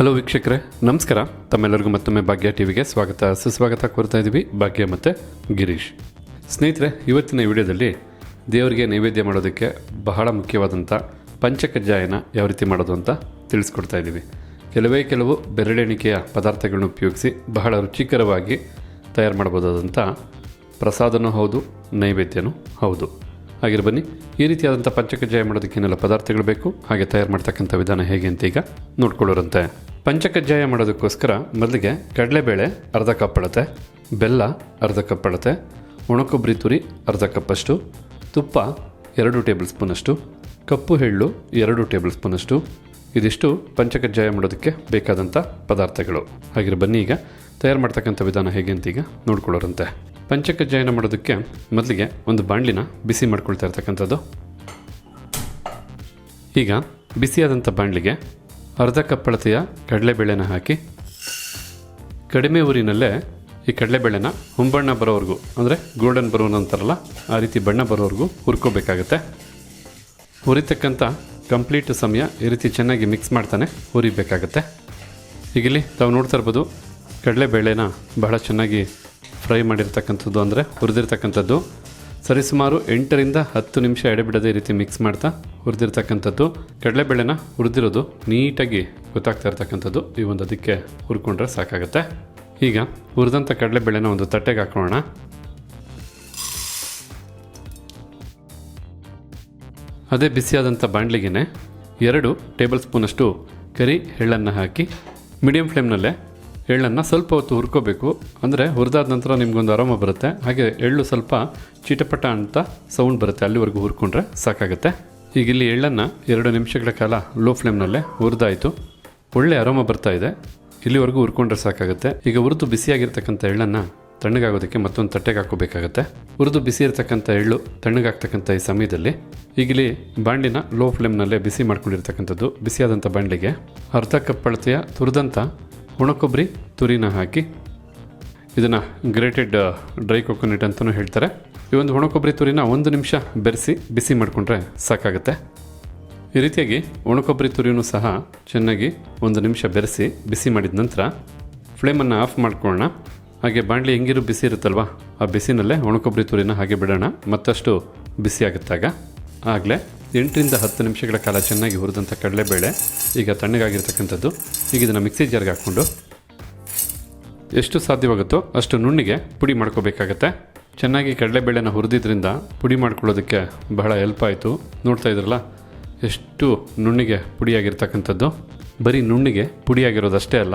Hello ವೀಕ್ಷಕರೇ, ನಮಸ್ಕಾರ. ತಮ್ಮೆಲ್ಲರಿಗೂ ಮತ್ತೊಮ್ಮೆ ಭಾಗ್ಯ ಟಿವಿಗೆ ಸ್ವಾಗತ. ಸುಸ್ವಾಗತ ಕೋರ್ತಾ ಇದ್ದೀವಿ ಭಾಗ್ಯ ಮತ್ತು ಗಿರೀಶ್. ಸ್ನೇಹಿತರೆ, ಇವತ್ತಿನ ವಿಡಿಯೋದಲ್ಲಿ ದೇವರಿಗೆ ನೈವೇದ್ಯ ಮಾಡೋದಕ್ಕೆ ಬಹಳ ಮುಖ್ಯವಾದಂಥ ಪಂಚಕಜ್ಜಾಯನ ಯಾವ ರೀತಿ ಮಾಡೋದು ಅಂತ ತಿಳಿಸ್ಕೊಡ್ತಾ ಇದ್ದೀವಿ ಕೆಲವೇ ಕೆಲವು ಬೆರಳೆಣಿಕೆಯ ಪದಾರ್ಥಗಳನ್ನ ಉಪಯೋಗಿಸಿ ಬಹಳ ರುಚಿಕರವಾಗಿ ತಯಾರು ಮಾಡಬಹುದಾದಂಥ ಪ್ರಸಾದನೂ ಹೌದು, ನೈವೇದ್ಯನೂ ಹೌದು. ಹಾಗೆ ಬನ್ನಿ, ಈ ರೀತಿಯಾದಂಥ ಪಂಚಕಜ್ಜಾಯ ಮಾಡೋದಕ್ಕೆ ಏನೆಲ್ಲ ಪದಾರ್ಥಗಳು ಬೇಕು, ಹಾಗೆ ತಯಾರು ಮಾಡ್ತಕ್ಕಂಥ ವಿಧಾನ ಹೇಗೆ ಅಂತ ಈಗ ನೋಡ್ಕೊಳ್ಳೋರಂತೆ. ಪಂಚಕಜ್ಜಾಯ ಮಾಡೋದಕ್ಕೋಸ್ಕರ ಮೊದಲಿಗೆ ಕಡಲೆಬೇಳೆ ಅರ್ಧ ಕಪ್ ಅಳತೆ, ಬೆಲ್ಲ ಅರ್ಧ ಕಪ್ ಅಳತೆ ಒಣಕೊಬ್ಬರಿ ತುರಿ ಅರ್ಧ ಕಪ್ಪಷ್ಟು, ತುಪ್ಪ ಎರಡು ಟೇಬಲ್ ಸ್ಪೂನಷ್ಟು, ಕಪ್ಪು ಎಳ್ಳು ಎರಡು ಟೇಬಲ್ ಸ್ಪೂನಷ್ಟು. ಇದಿಷ್ಟು ಪಂಚಕಜ್ಜಾಯ ಮಾಡೋದಕ್ಕೆ ಬೇಕಾದಂಥ ಪದಾರ್ಥಗಳು. ಹಾಗೆ ಬನ್ನಿ ಈಗ ತಯಾರು ಮಾಡ್ತಕ್ಕಂಥ ವಿಧಾನ ಹೇಗೆ ಅಂತ ಈಗ ನೋಡ್ಕೊಳ್ಳೋರಂತೆ. ಪಂಚಕಜ್ಜಾಯನ ಮಾಡೋದಕ್ಕೆ ಮೊದಲಿಗೆ ಒಂದು ಬಾಣಲಿನ ಬಿಸಿ ಮಾಡ್ಕೊಳ್ತಾ ಇರ್ತಕ್ಕಂಥದ್ದು. ಈಗ ಬಿಸಿಯಾದಂಥ ಬಾಣಲಿಗೆ ಅರ್ಧ ಕಪ್ಪಳತೆಯ ಕಡಲೆಬೇಳೆನ ಹಾಕಿ, ಕಡಿಮೆ ಊರಿನಲ್ಲೇ ಈ ಕಡಲೆಬೇಳೆನ ಹೊಂಬಣ್ಣ ಬರೋವರೆಗೂ, ಅಂದರೆ ಗೋಲ್ಡನ್ ಬರೋನ್ ಅಂತಾರಲ್ಲ, ಆ ರೀತಿ ಬಣ್ಣ ಬರೋವರೆಗೂ ಹುರ್ಕೋಬೇಕಾಗತ್ತೆ. ಹುರಿತಕ್ಕಂಥ ಕಂಪ್ಲೀಟ್ ಸಮಯ ಈ ರೀತಿ ಚೆನ್ನಾಗಿ ಮಿಕ್ಸ್ ಮಾಡ್ತಾನೆ ಹುರಿಬೇಕಾಗತ್ತೆ. ಈಗ ಇಲ್ಲಿ ತಾವು ನೋಡ್ತಾ ಇರ್ಬೋದು, ಕಡಲೆಬೇಳೆನ ಬಹಳ ಚೆನ್ನಾಗಿ ಫ್ರೈ ಮಾಡಿರ್ತಕ್ಕಂಥದ್ದು ಅಂದರೆ ಹುರಿದಿರ್ತಕ್ಕಂಥದ್ದು. ಸರಿಸುಮಾರು ಎಂಟರಿಂದ ಹತ್ತು ನಿಮಿಷ ಎಡೆಬಿಡದೆ ರೀತಿ ಮಿಕ್ಸ್ ಮಾಡ್ತಾ ಹುರಿದಿರ್ತಕ್ಕಂಥದ್ದು. ಕಡಲೆಬೇಳೆನ ಹುರಿದಿರೋದು ನೀಟಾಗಿ ಗೊತ್ತಾಗ್ತಾ ಇರ್ತಕ್ಕಂಥದ್ದು. ಈ ಒಂದು ಅದಕ್ಕೆ ಹುರ್ಕೊಂಡ್ರೆ ಸಾಕಾಗುತ್ತೆ. ಈಗ ಹುರಿದಂಥ ಕಡಲೆಬೇಳೆನ ಒಂದು ತಟ್ಟೆಗೆ ಹಾಕೋಣ. ಅದೇ ಬಿಸಿಯಾದಂಥ ಬಾಣಲಿಗೆನೆ ಎರಡು ಟೇಬಲ್ ಸ್ಪೂನಷ್ಟು ಕರಿ ಎಳ್ಳನ್ನು ಹಾಕಿ, ಮೀಡಿಯಂ ಫ್ಲೇಮ್ನಲ್ಲೇ ಎಳ್ಳನ್ನು ಸ್ವಲ್ಪ ಹೊತ್ತು ಹುರ್ಕೋಬೇಕು. ಅಂದರೆ ಹುರಿದಾದ ನಂತರ ನಿಮಗೊಂದು ಆರಾಮ ಬರುತ್ತೆ. ಹಾಗೆ ಎಳ್ಳು ಸ್ವಲ್ಪ ಚಿಟಪಟ ಅಂತ ಸೌಂಡ್ ಬರುತ್ತೆ. ಅಲ್ಲಿವರೆಗೂ ಹುರ್ಕೊಂಡ್ರೆ ಸಾಕಾಗುತ್ತೆ. ಈಗ ಇಲ್ಲಿ ಎಳ್ಳನ್ನು ಎರಡು ನಿಮಿಷಗಳ ಕಾಲ ಲೋ ಫ್ಲೇಮ್ನಲ್ಲೇ ಹುರಿದಾಯಿತು. ಒಳ್ಳೆ ಆರಾಮ ಬರ್ತಾ ಇದೆ. ಇಲ್ಲಿವರೆಗೂ ಹುರ್ಕೊಂಡ್ರೆ ಸಾಕಾಗುತ್ತೆ. ಈಗ ಹುರಿದು ಬಿಸಿಯಾಗಿರ್ತಕ್ಕಂಥ ಎಳ್ಳನ್ನು ತಣ್ಣಗಾಗೋದಕ್ಕೆ ಮತ್ತೊಂದು ತಟ್ಟೆಗೆ ಹಾಕೋಬೇಕಾಗುತ್ತೆ ಹುರಿದು ಬಿಸಿ ಇರ್ತಕ್ಕಂಥ ಎಳ್ಳು ತಣ್ಣಗಾಗ್ತಕ್ಕಂಥ ಈ ಸಮಯದಲ್ಲಿ ಈಗಲಿ ಬಾಂಡಿನ ಲೋ ಫ್ಲೇಮ್ನಲ್ಲೇ ಬಿಸಿ ಮಾಡ್ಕೊಂಡಿರ್ತಕ್ಕಂಥದ್ದು, ಬಿಸಿಯಾದಂಥ ಬಾಂಡ್ಲಿಗೆ ಅರ್ಧ ಕಪ್ ಅಳತೆಯ ತುರಿದಂಥ ಒಣಕೊಬ್ಬರಿ, ತುರಿನ ಹಾಕಿ, ಇದನ್ನು ಗ್ರೇಟೆಡ್ ಡ್ರೈ ಕೊಕೊನೆಟ್ ಅಂತಲೂ ಹೇಳ್ತಾರೆ. ಈ ಒಂದು ಒಣಕೊಬ್ಬರಿ, ತುರಿನ ಒಂದು ನಿಮಿಷ ಬೆರೆಸಿ, ಬಿಸಿ ಮಾಡಿಕೊಂಡ್ರೆ ಸಾಕಾಗುತ್ತೆ. ಈ ರೀತಿಯಾಗಿ ಒಣಕೊಬ್ಬರಿ, ತುರಿನೂ ಸಹ ಚೆನ್ನಾಗಿ ಒಂದು ನಿಮಿಷ ಬೆರೆಸಿ, ಬಿಸಿ ಮಾಡಿದ ನಂತರ ಫ್ಲೇಮನ್ನು ಆಫ್ ಮಾಡ್ಕೊಳ್ಳೋಣ. ಹಾಗೆ ಬಾಣಲಿ ಹೆಂಗಿರು ಬಿಸಿ ಇರುತ್ತಲ್ವ, ಆ ಬಿಸಿನಲ್ಲೇ ಒಣಕೊಬ್ಬರಿ, ತುರಿನ ಹಾಗೆ ಬಿಡೋಣ. ಮತ್ತಷ್ಟು ಬಿಸಿ ಆಗುತ್ತಾಗ ಆಗಲೇ ಎಂಟರಿಂದ ಹತ್ತು ನಿಮಿಷಗಳ ಕಾಲ ಚೆನ್ನಾಗಿ ಹುರಿದಂಥ ಕಡಲೆಬೇಳೆ, ಈಗ ತಣ್ಣಗಾಗಿರ್ತಕ್ಕಂಥದ್ದು. ಈಗ ಇದನ್ನು ಮಿಕ್ಸಿ ಜಾರ್ಗೆ ಹಾಕ್ಕೊಂಡು ಎಷ್ಟು ಸಾಧ್ಯವಾಗುತ್ತೋ ಅಷ್ಟು ನುಣ್ಣಿಗೆ ಪುಡಿ ಮಾಡ್ಕೋಬೇಕಾಗತ್ತೆ. ಚೆನ್ನಾಗಿ ಕಡಲೆಬೇಳೆನ ಹುರಿದಿದ್ರಿಂದ ಪುಡಿ ಮಾಡ್ಕೊಳ್ಳೋದಕ್ಕೆ ಬಹಳ ಹೆಲ್ಪ್ ಆಯಿತು. ನೋಡ್ತಾ ಇದ್ರಲ್ಲ, ಎಷ್ಟು ನುಣ್ಣಿಗೆ ಪುಡಿಯಾಗಿರ್ತಕ್ಕಂಥದ್ದು. ಬರೀ ನುಣ್ಣಿಗೆ ಪುಡಿಯಾಗಿರೋದಷ್ಟೇ ಅಲ್ಲ,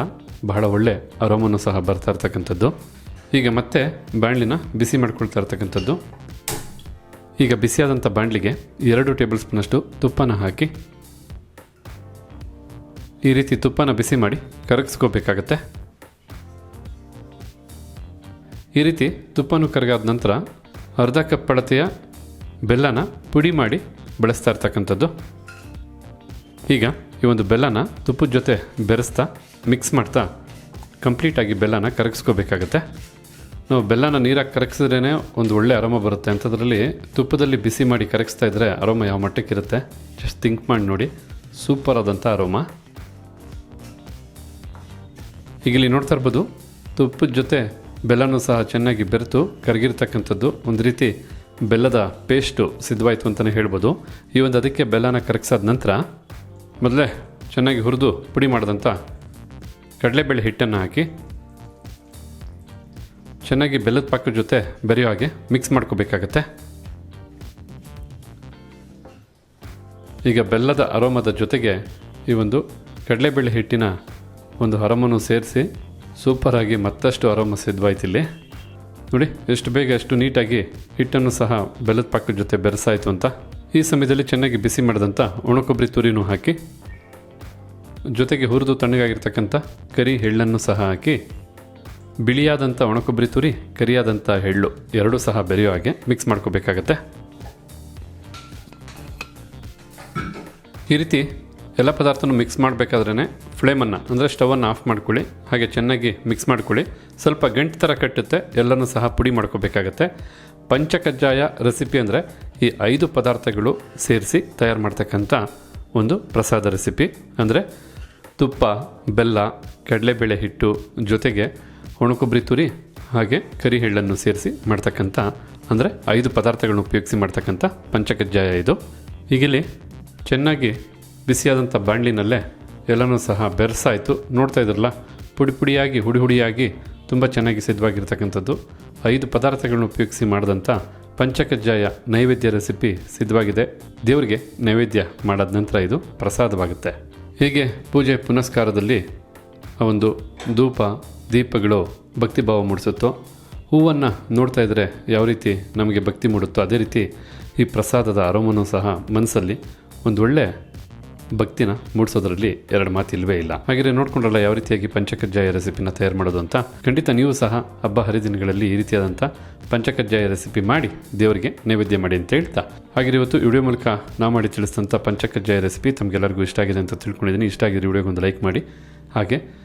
ಬಹಳ ಒಳ್ಳೆ ಅರೋಮನ್ನು ಸಹ ಬರ್ತಾ ಇರ್ತಕ್ಕಂಥದ್ದು. ಈಗ ಮತ್ತೆ ಬಾಣಲಿನ ಬಿಸಿ ಮಾಡ್ಕೊಳ್ತಾ ಇರ್ತಕ್ಕಂಥದ್ದು. ಈಗ ಬಿಸಿಯಾದಂಥ ಬಾಣಲಿಗೆ ಎರಡು ಟೇಬಲ್ ಸ್ಪೂನಷ್ಟು ತುಪ್ಪನ ಹಾಕಿ ಈ ರೀತಿ ತುಪ್ಪನ ಬಿಸಿ ಮಾಡಿ ಕರಗಿಸ್ಕೋಬೇಕಾಗತ್ತೆ. ಈ ರೀತಿ ತುಪ್ಪನೂ ಕರಗಾದ ನಂತರ ಅರ್ಧ ಕಪ್ ಅಳತೆಯ ಬೆಲ್ಲನ ಪುಡಿ ಮಾಡಿ ಬಳಸ್ತಾ ಇರ್ತಕ್ಕಂಥದ್ದು. ಈಗ ಈ ಒಂದು ಬೆಲ್ಲನ ತುಪ್ಪದ ಜೊತೆ ಬೆರೆಸ್ತಾ ಮಿಕ್ಸ್ ಮಾಡ್ತಾ ಕಂಪ್ಲೀಟಾಗಿ ಬೆಲ್ಲನ ಕರಗಿಸ್ಕೋಬೇಕಾಗತ್ತೆ. ನಾವು ಬೆಲ್ಲನ ನೀರಾಗಿ ಕರಗಿಸಿದ್ರೇ ಒಂದು ಒಳ್ಳೆ ಅರೋಮ ಬರುತ್ತೆ. ಅಂಥದ್ರಲ್ಲಿ ತುಪ್ಪದಲ್ಲಿ ಬಿಸಿ ಮಾಡಿ ಕರಗಿಸ್ತಾ ಇದ್ದರೆ ಅರೋಮ ಯಾವ ಮಟ್ಟಕ್ಕಿರುತ್ತೆ? ಜಸ್ಟ್ ಥಿಂಕ್ ಮಾಡಿ ನೋಡಿ. ಸೂಪರ್ ಆದಂಥ ಅರೋಮ ಈಗ ಇಲ್ಲಿ ನೋಡ್ತಾ ಇರ್ಬೋದು ತುಪ್ಪದ ಜೊತೆ ಬೆಲ್ಲನೂ ಸಹ ಚೆನ್ನಾಗಿ ಬೆರೆತು ಕರಗಿರ್ತಕ್ಕಂಥದ್ದು. ಒಂದು ರೀತಿ ಬೆಲ್ಲದ ಪೇಸ್ಟು ಸಿದ್ಧವಾಯಿತು ಅಂತಲೇ ಹೇಳ್ಬೋದು. ಈ ಒಂದು ಅದಕ್ಕೆ ಬೆಲ್ಲನ ಕರಗಿಸಾದ ನಂತರ ಮೊದಲೇ ಚೆನ್ನಾಗಿ ಹುರಿದು ಪುಡಿ ಮಾಡಿದಂಥ ಕಡಲೆಬೇಳೆ ಹಿಟ್ಟನ್ನು ಹಾಕಿ ಚೆನ್ನಾಗಿ ಬೆಲ್ಲದ ಪಾಕದ ಜೊತೆ ಬೆರೆಯೋ ಹಾಗೆ ಮಿಕ್ಸ್ ಮಾಡ್ಕೋಬೇಕಾಗತ್ತೆ. ಈಗ ಬೆಲ್ಲದ ಅರೋಮದ ಜೊತೆಗೆ ಈ ಒಂದು ಕಡಲೆಬೇಳೆ ಹಿಟ್ಟಿನ ಒಂದು ಹರಮನ್ನು ಸೇರಿಸಿ ಸೂಪರಾಗಿ ಮತ್ತಷ್ಟು ಹರಮ ಸಿದ್ಧವಾಯ್ತು ಇಲ್ಲಿ ನೋಡಿ, ಎಷ್ಟು ಬೇಗ ಎಷ್ಟು ನೀಟಾಗಿ ಹಿಟ್ಟನ್ನು ಸಹ ಬೆಲ್ಲದ ಪಾಕದ ಜೊತೆ ಬೆರೆಸಾಯಿತು ಅಂತ. ಈ ಸಮಯದಲ್ಲಿ ಚೆನ್ನಾಗಿ ಬಿಸಿ ಮಾಡಿದಂಥ ಒಣಕೊಬ್ಬರಿ ತುರಿನೂ ಹಾಕಿ, ಜೊತೆಗೆ ಹುರಿದು ತಣ್ಣಗಾಗಿರ್ತಕ್ಕಂಥ ಕರಿ ಎಳ್ಳನ್ನು ಸಹ ಹಾಕಿ ಬಿಳಿಯಾದಂಥ ಒಣಕೊಬ್ಬರಿ ತುರಿ ಕರಿಯಾದಂಥ ಎಳ್ಳು ಎರಡೂ ಸಹ ಬೆರೆಯೋ ಹಾಗೆ ಮಿಕ್ಸ್ ಮಾಡ್ಕೋಬೇಕಾಗತ್ತೆ. ಈ ರೀತಿ ಎಲ್ಲ ಪದಾರ್ಥನೂ ಮಿಕ್ಸ್ ಮಾಡಬೇಕಾದ್ರೇ ಫ್ಲೇಮನ್ನು, ಅಂದರೆ ಸ್ಟವನ್ನು ಆಫ್ ಮಾಡ್ಕೊಳ್ಳಿ, ಹಾಗೆ ಚೆನ್ನಾಗಿ ಮಿಕ್ಸ್ ಮಾಡ್ಕೊಳ್ಳಿ. ಸ್ವಲ್ಪ ಗಂಟು ಥರ ಕಟ್ಟುತ್ತೆ, ಎಲ್ಲನೂ ಸಹ ಪುಡಿ ಮಾಡ್ಕೋಬೇಕಾಗತ್ತೆ. ಪಂಚಕಜ್ಜಾಯ ರೆಸಿಪಿ ಅಂದರೆ ಈ ಐದು ಪದಾರ್ಥಗಳು ಸೇರಿಸಿ ತಯಾರು ಮಾಡ್ತಕ್ಕಂಥ ಒಂದು ಪ್ರಸಾದ ರೆಸಿಪಿ ಅಂದರೆ ತುಪ್ಪ, ಬೆಲ್ಲ, ಕಡಲೆಬೇಳೆ ಹಿಟ್ಟು ಜೊತೆಗೆ ಒಣಕೊಬ್ಬರಿ ತುರಿ, ಹಾಗೆ ಕರಿ ಎಳ್ಳನ್ನು ಸೇರಿಸಿ ಮಾಡ್ತಕ್ಕಂಥ, ಅಂದರೆ ಐದು ಪದಾರ್ಥಗಳನ್ನ ಉಪಯೋಗಿಸಿ ಮಾಡ್ತಕ್ಕಂಥ ಪಂಚಕಜ್ಜಾಯ ಇದು. ಈಗಿಲ್ಲಿ ಚೆನ್ನಾಗಿ ಬಿಸಿಯಾದಂಥ ಬಾಣಲಿನಲ್ಲೇ ಎಲ್ಲನೂ ಸಹ ಬೆರೆಸಾಯಿತು. ನೋಡ್ತಾ ಇದ್ರಲ್ಲ, ಪುಡಿ ಪುಡಿಯಾಗಿ, ಹುಡಿ ಹುಡಿಯಾಗಿ ತುಂಬ ಚೆನ್ನಾಗಿ ಸಿದ್ಧವಾಗಿರ್ತಕ್ಕಂಥದ್ದು. ಐದು ಪದಾರ್ಥಗಳನ್ನು ಉಪಯೋಗಿಸಿ ಮಾಡಿದಂಥ ಪಂಚಕಜ್ಜಾಯ ನೈವೇದ್ಯ ರೆಸಿಪಿ ಸಿದ್ಧವಾಗಿದೆ. ದೇವರಿಗೆ ನೈವೇದ್ಯ ಮಾಡಾದ ನಂತರ ಇದು ಪ್ರಸಾದವಾಗುತ್ತೆ. ಹೀಗೆ ಪೂಜೆ ಪುನಸ್ಕಾರದಲ್ಲಿ ಆ ಒಂದು ಧೂಪ, ದೀಪಗಳು ಭಕ್ತಿಭಾವ ಮೂಡಿಸುತ್ತೋ, ಹೂವನ್ನು ನೋಡ್ತಾ ಇದ್ದರೆ ಯಾವ ರೀತಿ ನಮಗೆ ಭಕ್ತಿ ಮೂಡುತ್ತೋ, ಅದೇ ರೀತಿ ಈ ಪ್ರಸಾದದ ಅರೋಮನೂ ಸಹ ಮನಸ್ಸಲ್ಲಿ ಒಂದು ಒಳ್ಳೆ ಭಕ್ತಿನ ಮೂಡಿಸೋದ್ರಲ್ಲಿ ಎರಡು ಮಾತು ಇಲ್ವೇ ಇಲ್ಲ. ಹಾಗೆ ನೋಡ್ಕೊಂಡ್ರಲ್ಲ ಯಾವ ರೀತಿಯಾಗಿ ಪಂಚಕಜ್ಜಾಯ ರೆಸಿಪಿನ ತಯಾರು ಮಾಡೋದು ಅಂತ ಖಂಡಿತ ನೀವು ಸಹ ಹಬ್ಬ ಹರಿದಿನಗಳಲ್ಲಿ ಈ ರೀತಿಯಾದಂಥ ಪಂಚಕಜ್ಜಾಯ ರೆಸಿಪಿ ಮಾಡಿ ದೇವರಿಗೆ ನೈವೇದ್ಯ ಮಾಡಿ ಅಂತ ಹೇಳ್ತಾ. ಹಾಗೆ ಇವತ್ತು ವಿಡಿಯೋ ಮೂಲಕ ನಾವು ಮಾಡಿ ತಿಳಿಸಿದಂಥ ಪಂಚಕಜ್ಜಾಯ ರೆಸಿಪಿ ತಮಗೆಲ್ಲರಿಗೂ ಇಷ್ಟ ಆಗಿದೆ ಅಂತ ತಿಳ್ಕೊಂಡಿದ್ದೀನಿ. ಇಷ್ಟ ಆಗಿದ್ರೆ ವಿಡಿಯೋಗೊಂದು ಲೈಕ್ ಮಾಡಿ. ಹಾಗೆ